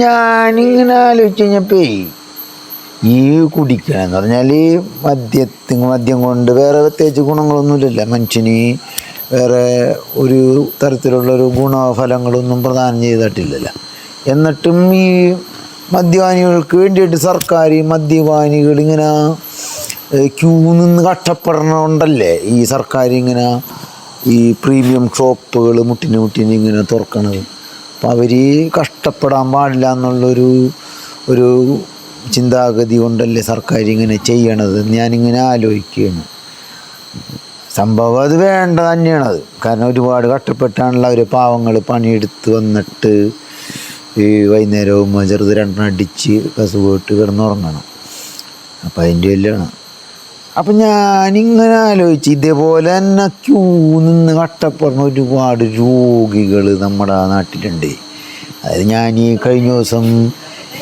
ഞാനിങ്ങനെ ആലോചിച്ച് കഴിഞ്ഞപ്പേ ഈ കുടിക്കണമെന്ന് പറഞ്ഞാൽ മദ്യത്തിന് മദ്യം കൊണ്ട് വേറെ പ്രത്യേകിച്ച് ഗുണങ്ങളൊന്നുമില്ലല്ലോ. മനുഷ്യന് വേറെ ഒരു തരത്തിലുള്ള ഒരു ഗുണഫലങ്ങളൊന്നും പ്രദാനം ചെയ്തിട്ടില്ലല്ലോ. എന്നിട്ടും ഈ മദ്യപാനികൾക്ക് വേണ്ടിയിട്ട് സർക്കാർ മദ്യപാനികൾ ഇങ്ങനെ ക്യൂ നിന്ന് കഷ്ടപ്പെടണമുണ്ടല്ലേ ഈ സർക്കാർ ഇങ്ങനെ ഈ പ്രീമിയം ഷോപ്പുകൾ മുട്ടിന് മുട്ടിന് ഇങ്ങനെ തുറക്കണത്. അപ്പം അവർ കഷ്ടപ്പെടാൻ പാടില്ല എന്നുള്ളൊരു ഒരു ചിന്താഗതി കൊണ്ടല്ലേ സർക്കാർ ഇങ്ങനെ ചെയ്യണത് ഞാനിങ്ങനെ ആലോചിക്കുകയാണ്. സംഭവം അത് വേണ്ട തന്നെയാണത്. കാരണം ഒരുപാട് കഷ്ടപ്പെട്ടാണല്ലോ അവർ പാവങ്ങൾ പണിയെടുത്ത് വന്നിട്ട് ഈ വൈകുന്നേരവും ചെറുത് രണ്ടെണ്ണം അടിച്ച് കസുപോയിട്ട് കിടന്നുറങ്ങണം. അപ്പം അതിന്റെ എല്ലാം അപ്പം ഞാനിങ്ങനെ ആലോചിച്ച് ഇതേപോലെ തന്നെ ക്യൂ നിന്ന് കഷ്ടപ്പെടുന്ന ഒരുപാട് രോഗികൾ നമ്മുടെ നാട്ടിലുണ്ട്. അതായത് ഞാൻ ഈ കഴിഞ്ഞ ദിവസം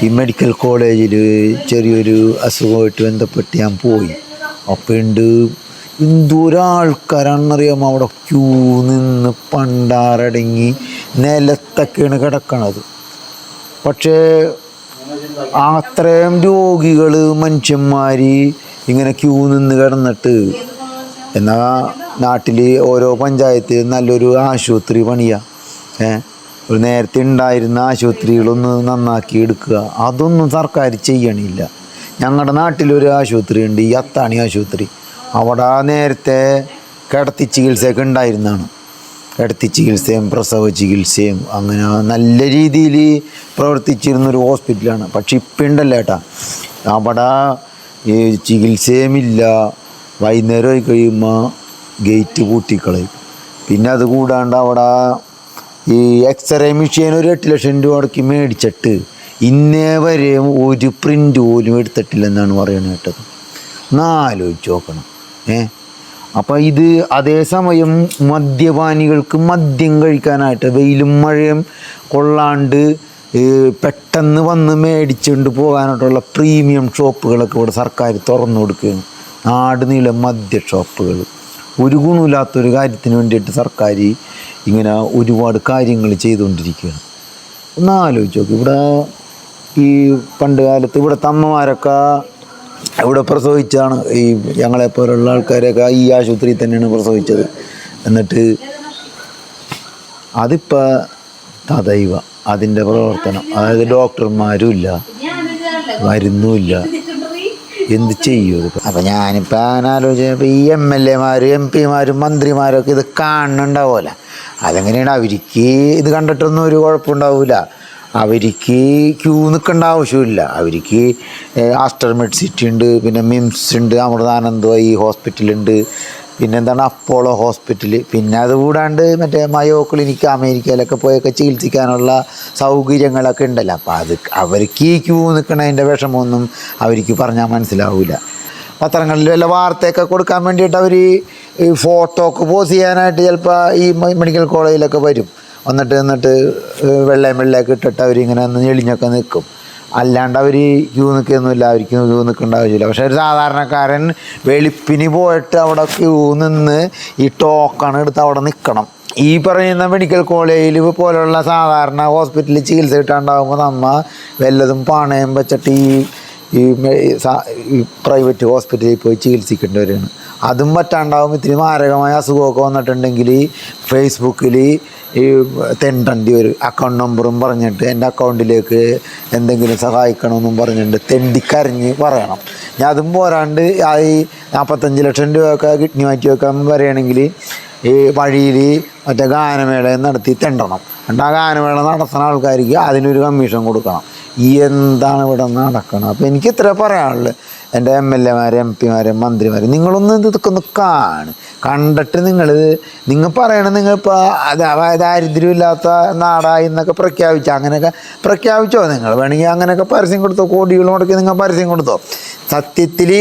ഈ മെഡിക്കൽ കോളേജിൽ ചെറിയൊരു അസുഖമായിട്ട് ബന്ധപ്പെട്ട് ഞാൻ പോയി. അപ്പം ഉണ്ട് എന്തോരാൾക്കാരാണെന്നറിയാമോ അവിടെ ക്യൂ നിന്ന് പണ്ടാറടങ്ങി നിലത്തൊക്കെയാണ് കിടക്കണത്. പക്ഷേ അത്രയും രോഗികൾ മനുഷ്യന്മാർ ഇങ്ങനെ ക്യൂ നിന്ന് കിടന്നിട്ട് എന്നാ നാട്ടിൽ ഓരോ പഞ്ചായത്തിൽ നല്ലൊരു ആശുപത്രി പണിയുക ഏ? ഒരു നേരത്തെ ഉണ്ടായിരുന്ന ആശുപത്രികളൊന്ന് നന്നാക്കി എടുക്കുക. അതൊന്നും സർക്കാർ ചെയ്യണില്ല. ഞങ്ങളുടെ നാട്ടിലൊരു ആശുപത്രി ഉണ്ട് ഈ അത്താണി ആശുപത്രി. അവിടെ നേരത്തെ കിടത്തി ചികിത്സയൊക്കെ ഉണ്ടായിരുന്നതാണ് കിടത്തി ചികിത്സയും പ്രസവ ചികിത്സയും അങ്ങനെ നല്ല രീതിയിൽ പ്രവർത്തിച്ചിരുന്നൊരു ഹോസ്പിറ്റലാണ്. പക്ഷെ ഇപ്പം ഉണ്ടല്ലോ ഏട്ടാ അവിടെ ഈ ചികിത്സയുമില്ല. വൈകുന്നേരം ആയി കഴിയുമ്പോൾ ഗേറ്റ് പൂട്ടിക്കളയും. പിന്നെ അത് കൂടാണ്ട് അവിടെ ഈ എക്സ്റേ മെഷീൻ ഒരു എട്ട് ലക്ഷം രൂപ അടക്കി മേടിച്ചിട്ട് ഇന്നേ വരെ ഒരു പ്രിന്റ് പോലും എടുത്തിട്ടില്ലെന്നാണ് പറയുന്നത് കേട്ടത്. എന്നാലോചിച്ച് നോക്കണം. ഏ? അപ്പം ഇത് അതേസമയം മദ്യപാനികൾക്ക് മദ്യം കഴിക്കാനായിട്ട് വെയിലും മഴയും കൊള്ളാണ്ട് പെട്ടെന്ന് വന്ന് മേടിച്ചുകൊണ്ട് പോകാനായിട്ടുള്ള പ്രീമിയം ഷോപ്പുകളൊക്കെ ഇവിടെ സർക്കാർ തുറന്നു കൊടുക്കുകയാണ്. നാട് നീളം മദ്യ ഷോപ്പുകൾ. ഒരു ഗുണമില്ലാത്തൊരു കാര്യത്തിന് വേണ്ടിയിട്ട് സർക്കാർ ഇങ്ങനെ ഒരുപാട് കാര്യങ്ങൾ ചെയ്തുകൊണ്ടിരിക്കുകയാണ്. ഒന്ന് ആലോചിച്ച് നോക്ക്. ഇവിടെ ഈ പണ്ട് കാലത്ത് ഇവിടെ തമ്മമാരൊക്കെ ഇവിടെ പ്രസവിച്ചാണ് ഈ ഞങ്ങളെപ്പോലുള്ള ആൾക്കാരൊക്കെ ഈ ആശുപത്രിയിൽ തന്നെയാണ് പ്രസവിച്ചത്. എന്നിട്ട് അതിപ്പോൾ തദൈവ അതിന്റെ പ്രവർത്തനം. അതായത് ഡോക്ടർമാരും ഇല്ല. മരുന്നുമില്ല. എന്ത് ചെയ്യും അപ്പം ഞാനിപ്പോൾ അങ്ങനെ ആലോചിച്ചപ്പോൾ ഈ എം എൽ എമാരും എം പിമാരും മന്ത്രിമാരൊക്കെ ഇത് കാണുന്നുണ്ടാവുമല്ലോ. അതെങ്ങനെയാണ്? അവർക്ക് ഇത് കണ്ടിട്ടൊന്നും ഒരു കുഴപ്പമുണ്ടാവില്ല അവർക്ക് ക്യൂ നിൽക്കേണ്ട ആവശ്യമില്ല. അവർക്ക് ആസ്റ്റർമെഡ് സിറ്റി ഉണ്ട് പിന്നെ മിംസ് ഉണ്ട് അമൃതാനന്ദ ഹോസ്പിറ്റലുണ്ട് പിന്നെ എന്താണ് അപ്പോളോ ഹോസ്പിറ്റൽ പിന്നെ അതുകൂടാണ്ട് മറ്റേ മയോ ക്ലിനിക്ക് അമേരിക്കയിലൊക്കെ പോയൊക്കെ ചികിത്സിക്കാനുള്ള സൗകര്യങ്ങളൊക്കെ ഉണ്ടല്ലോ. അപ്പോൾ അത് അവർക്ക് ഈ ക്യൂ നിൽക്കണതിന്റെ വിഷമമൊന്നും അവർക്ക് പറഞ്ഞാൽ മനസ്സിലാവില്ല പത്രങ്ങളിൽ വല്ല വാർത്തയൊക്കെ കൊടുക്കാൻ വേണ്ടിയിട്ട് അവർ ഈ ഫോട്ടോ ഒക്കെ പോസ് ചെയ്യാനായിട്ട് ചിലപ്പോൾ ഈ മെഡിക്കൽ കോളേജിലൊക്കെ വരും. വന്നിട്ട് എന്നിട്ട് വെള്ളയും വെള്ളയൊക്കെ ഇട്ടിട്ട് അവരിങ്ങനെ ഒന്ന് ഞെളിഞ്ഞൊക്കെ നിൽക്കും. അല്ലാണ്ട് അവർ ക്യൂ നിൽക്കുകയൊന്നുമില്ല അവർക്ക് ക്യൂ നിൽക്കേണ്ട ആവശ്യമില്ല പക്ഷേ ഒരു സാധാരണക്കാരൻ വെളുപ്പിന് പോയിട്ട് അവിടെ ക്യൂ നിന്ന് ഈ ടോക്കൺ എടുത്ത് അവിടെ നിൽക്കണം. ഈ പറയുന്ന മെഡിക്കൽ കോളേജിൽ പോലെയുള്ള സാധാരണ ഹോസ്പിറ്റലിൽ ചികിത്സ കിട്ടാണ്ടാകുമ്പോൾ നമ്മ വല്ലതും പണയം വെച്ചിട്ട് ഈ ഈ പ്രൈവറ്റ് ഹോസ്പിറ്റലിൽ പോയി ചികിത്സിക്കേണ്ടവരാണ് അതും പറ്റാണ്ടാവും ഇത്തിരി മാരകമായ അസുഖമൊക്കെ വന്നിട്ടുണ്ടെങ്കിൽ ഫേസ്ബുക്കിൽ ഈ തെണ്ടണ്ടി ഒരു അക്കൗണ്ട് നമ്പറും പറഞ്ഞിട്ട് എന്റെ അക്കൗണ്ടിലേക്ക് എന്തെങ്കിലും സഹായിക്കണമെന്നും പറഞ്ഞിട്ട് തെണ്ടിക്കരഞ്ഞ് പറയണം. ഞാൻ അതും പോരാണ്ട് ഈ നാൽപ്പത്തഞ്ച് ലക്ഷം രൂപയൊക്കെ കിഡ്നി മാറ്റി വെക്കാൻ പറയുകയാണെങ്കിൽ ഈ വഴിയിൽ മറ്റേ ഗാനമേള നടത്തി തെണ്ടണം. എന്നിട്ട് ആ ഗാനമേള നടത്തുന്ന ആൾക്കാർക്ക് അതിനൊരു കമ്മീഷൻ കൊടുക്കണം. എന്താണ് ഇവിടെ നടക്കണം അപ്പോൾ എനിക്ക് ഇത്ര പറയാനുള്ളത് എന്റെ എം എൽ എമാർ എം പിമാരും മന്ത്രിമാരും നിങ്ങളൊന്ന് ഇതൊക്കെ ഒന്ന് കാണ്. കണ്ടിട്ട് നിങ്ങൾ നിങ്ങൾ പറയണത് നിങ്ങളിപ്പോൾ ദാരിദ്ര്യമില്ലാത്ത നാടായി എന്നൊക്കെ പ്രഖ്യാപിച്ചു? അങ്ങനെയൊക്കെ പ്രഖ്യാപിച്ചോ? നിങ്ങൾ വേണമെങ്കിൽ അങ്ങനെയൊക്കെ പരസ്യം കൊടുത്തോ? കോടികൾ മുടക്കി നിങ്ങൾ പരസ്യം കൊടുത്തോ? സത്യത്തിൽ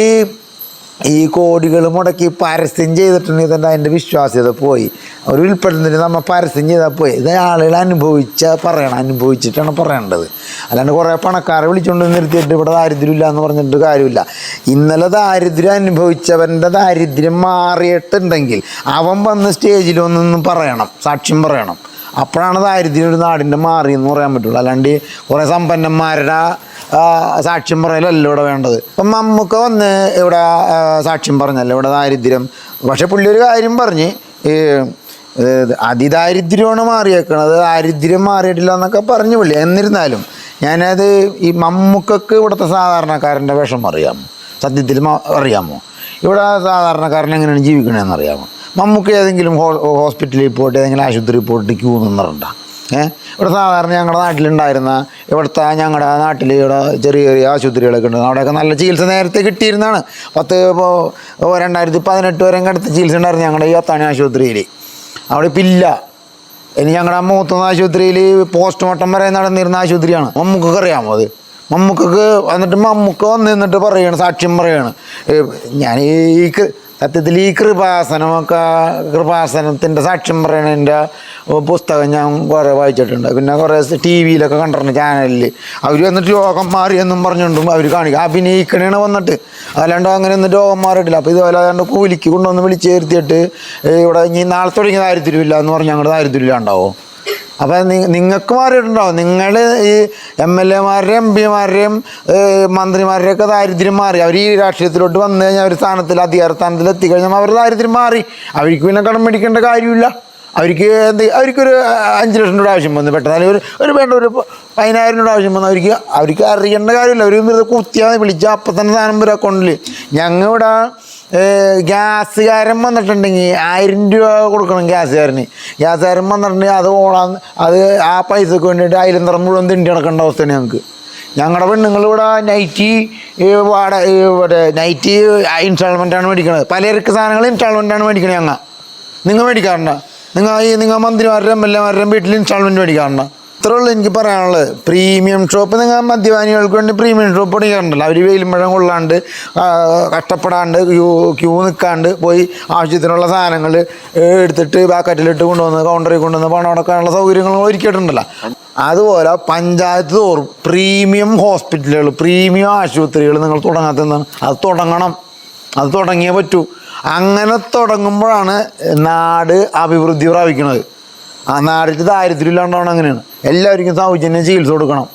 ഈ കോടികൾ മുടക്കി പരസ്യം ചെയ്തിട്ടുണ്ടെങ്കിൽ തന്നെ അതിന്റെ വിശ്വാസ്യത പോയി. ഒരു ഉൽപ്പന്നത്തിന് നമ്മൾ പരസ്യം ചെയ്താൽ പോയി. ഇത് ആളുകൾ അനുഭവിച്ച പറയണം അനുഭവിച്ചിട്ടാണ് പറയേണ്ടത്. അല്ലാണ്ട് കുറേ പണക്കാരെ വിളിച്ചുകൊണ്ട് നിർത്തിയിട്ട് ഇവിടെ ദാരിദ്ര്യമില്ല എന്ന് പറഞ്ഞിട്ട് കാര്യമില്ല. ഇന്നലെ ദാരിദ്ര്യം അനുഭവിച്ചവന്റെ ദാരിദ്ര്യം മാറിയിട്ടുണ്ടെങ്കിൽ അവൻ വന്ന് സ്റ്റേജിൽ ഒന്നൊന്നും പറയണം സാക്ഷ്യം പറയണം. അപ്പോഴാണ് ദാരിദ്ര്യം ഒരു നാടിന്റെ മാറിയെന്ന് പറയാൻ പറ്റുള്ളൂ. അല്ലാണ്ട് കുറേ സമ്പന്നന്മാരുടെ സാക്ഷ്യം പറയലല്ല ഇവിടെ വേണ്ടത്. അപ്പം മമ്മൂക്ക വന്ന് ഇവിടെ സാക്ഷ്യം പറഞ്ഞല്ലോ ഇവിടെ ദാരിദ്ര്യം. പക്ഷെ പുള്ളി ഒരു കാര്യം പറഞ്ഞ് ഈ അതിദാരിദ്ര്യമാണ് മാറിയേക്കണത് ദാരിദ്ര്യം മാറിയിട്ടില്ല എന്നൊക്കെ പറഞ്ഞു പുള്ളി. എന്നിരുന്നാലും ഞാനത് ഈ മമ്മൂക്കക്ക് ഇവിടുത്തെ സാധാരണക്കാരന്റെ വിഷം അറിയാമോ സത്യത്തിൽ അറിയാമോ? ഇവിടെ സാധാരണക്കാരൻ എങ്ങനെയാണ് ജീവിക്കണമെന്ന് അറിയാമോ? മമ്മൂക്ക് ഏതെങ്കിലും ഹോസ്പിറ്റലിൽ പോയിട്ട് ഏതെങ്കിലും ആശുപത്രിയിൽ പോയിട്ട് ക്യൂ നിന്നിട്ടുണ്ട ഏഹ് ഇവിടെ സാധാരണ ഞങ്ങളുടെ നാട്ടിലുണ്ടായിരുന്ന ഇവിടുത്തെ ഞങ്ങളുടെ നാട്ടിൽ ഇവിടെ ചെറിയ ചെറിയ ആശുപത്രികളൊക്കെ ഉണ്ട്. അവിടെയൊക്കെ നല്ല ചികിത്സ നേരത്തെ കിട്ടിയിരുന്നതാണ്. പത്ത് ഇപ്പോൾ രണ്ടായിരത്തി പതിനെട്ട് വരെ അടുത്ത ചികിത്സ ഉണ്ടായിരുന്നു ഞങ്ങളുടെ ഈ അത്താണി ആശുപത്രിയിൽ അവിടെ ഇപ്പം ഇല്ല. ഇനി ഞങ്ങളുടെ മൂത്തുന്ന ആശുപത്രിയിൽ പോസ്റ്റ്മോർട്ടം വരെ നടന്നിരുന്ന ആശുപത്രിയാണ്. മമ്മൂക്കൊക്കെ അറിയാമോ അത്? മമ്മൂക്കൊക്കെ വന്നിട്ട് മമ്മൂക്ക വന്ന് നിന്നിട്ട് പറയാണ് സാക്ഷ്യം പറയാണ്. ഞാൻ ഈ സത്യത്തിൽ ഈ കൃപാസനമൊക്കെ കൃപാസനത്തിന്റെ സാക്ഷ്യം പറയണതിന്റെ പുസ്തകം ഞാൻ കുറേ വായിച്ചിട്ടുണ്ട്. പിന്നെ കുറേ ടി വിയിലൊക്കെ കണ്ടിട്ടുണ്ട് ചാനലിൽ അവർ വന്നിട്ട് രോഗം മാറി എന്നും പറഞ്ഞുകൊണ്ടും അവർ കാണിക്കും. അഭിനയിക്കണേണ് വന്നിട്ട്. അല്ലാണ്ട് അങ്ങനെ ഒന്നും രോഗം മാറിയിട്ടില്ല. അപ്പോൾ ഇതുപോലെ അല്ലാണ്ട് കൂലിക്ക് കൊണ്ടുവന്ന് വിളിച്ച് ചേർത്തിയിട്ട് ഇവിടെ ഇനി നാളെ തുടങ്ങിയ ദാരിദ്ര്യമില്ല എന്ന് പറഞ്ഞ് ഞങ്ങളുടെ ദാരിദ്ര്യമില്ല ഉണ്ടാവോ അപ്പം നിങ്ങൾക്ക് മാറിയിട്ടുണ്ടാവും നിങ്ങൾ ഈ എം എൽ എമാരുടെയും എം പിമാരുടെയും മന്ത്രിമാരുടെയൊക്കെ ദാരിദ്ര്യം മാറി. അവർ ഈ രാഷ്ട്രീയത്തിലോട്ട് വന്നു കഴിഞ്ഞാൽ അവർ സ്ഥാനത്തിൽ അധികാര സ്ഥാനത്തിൽ എത്തിക്കഴിഞ്ഞാൽ അവരുടെ ദാരിദ്ര്യം മാറി. അവർക്ക് പിന്നെ കടം മേടിക്കേണ്ട കാര്യമില്ല. അവർക്ക് എന്ത് അവർക്കൊരു അഞ്ച് ലക്ഷം രൂപ ആവശ്യം വന്നു. പെട്ടെന്ന് ഒരു ഒരു വേണ്ട ഒരു പതിനായിരം രൂപ ആവശ്യം വന്നു. അവർക്ക് അവർക്ക് അറിയേണ്ട കാര്യമില്ല. അവർ വെറുതെ കുത്തിയാൽ വിളിച്ചാൽ അപ്പം തന്നെ സാധനം വരും അക്കൗണ്ടിൽ ഞങ്ങൾ ഇവിടെ ഗ്യാസുകാരൻ വന്നിട്ടുണ്ടെങ്കിൽ ആയിരം രൂപ കൊടുക്കണം ഗ്യാസുകാരന്. ഗ്യാസുകാരൻ വന്നിട്ടുണ്ടെങ്കിൽ അത് ഓണാ അത് ആ പൈസക്ക് വേണ്ടിയിട്ട് അയിലന്തരം മുഴുവൻ തിണ്ടി നടക്കേണ്ട അവസ്ഥയാണ് ഞങ്ങൾക്ക് ഞങ്ങളുടെ പെണ്ണുങ്ങൾ ഇവിടെ നൈറ്റി വാട മറ്റേ നൈറ്റി ഇൻസ്റ്റാൾമെന്റാണ് മേടിക്കണത്. പലചരക്ക് സാധനങ്ങൾ ഇൻസ്റ്റാൾമെന്റാണ് മേടിക്കണത് ഞങ്ങൾ നിങ്ങൾ മേടിക്കാറുണ്ടോ? നിങ്ങൾ ഈ നിങ്ങൾ മന്ത്രിമാരുടെ എം എൽ എമാരുടെയും വീട്ടിൽ ഇൻസ്റ്റാൾമെന്റ് മേടിക്കാറുണ്ടോ? ഇത്രേ ഉള്ളൂ എനിക്ക് പറയാനുള്ളത്. പ്രീമിയം ഷോപ്പ് നിങ്ങൾ മദ്യപാനികൾക്ക് വേണ്ടി പ്രീമിയം ഷോപ്പ് മേടിക്കാറുണ്ടല്ലോ അവർ വെയിലും മഴ കൊള്ളാണ്ട് കഷ്ടപ്പെടാണ്ട് ക്യൂ ക്യൂ നിൽക്കാണ്ട് പോയി ആവശ്യത്തിനുള്ള സാധനങ്ങൾ എടുത്തിട്ട് ബാക്കറ്റിലിട്ട് കൊണ്ടുവന്ന് കൗണ്ടറിൽ കൊണ്ടുവന്ന് പണം അടക്കാനുള്ള സൗകര്യങ്ങൾ ഒരുക്കിയിട്ടുണ്ടല്ലോ. അതുപോലെ പഞ്ചായത്ത് തോറും പ്രീമിയം ഹോസ്പിറ്റലുകൾ പ്രീമിയം ആശുപത്രികൾ നിങ്ങൾ തുടങ്ങാത്തതാണ് അത് തുടങ്ങണം. അത് തുടങ്ങിയേ പറ്റൂ. അങ്ങനെ തുടങ്ങുമ്പോഴാണ് നാട് അഭിവൃദ്ധി പ്രാപിക്കുന്നത്. ആ നാടിന്റെ ദാരിദ്ര്യം ഇല്ലാണ്ടാവണം അങ്ങനെയാണ്. എല്ലാവർക്കും സൗജന്യ ചികിത്സ കൊടുക്കണം.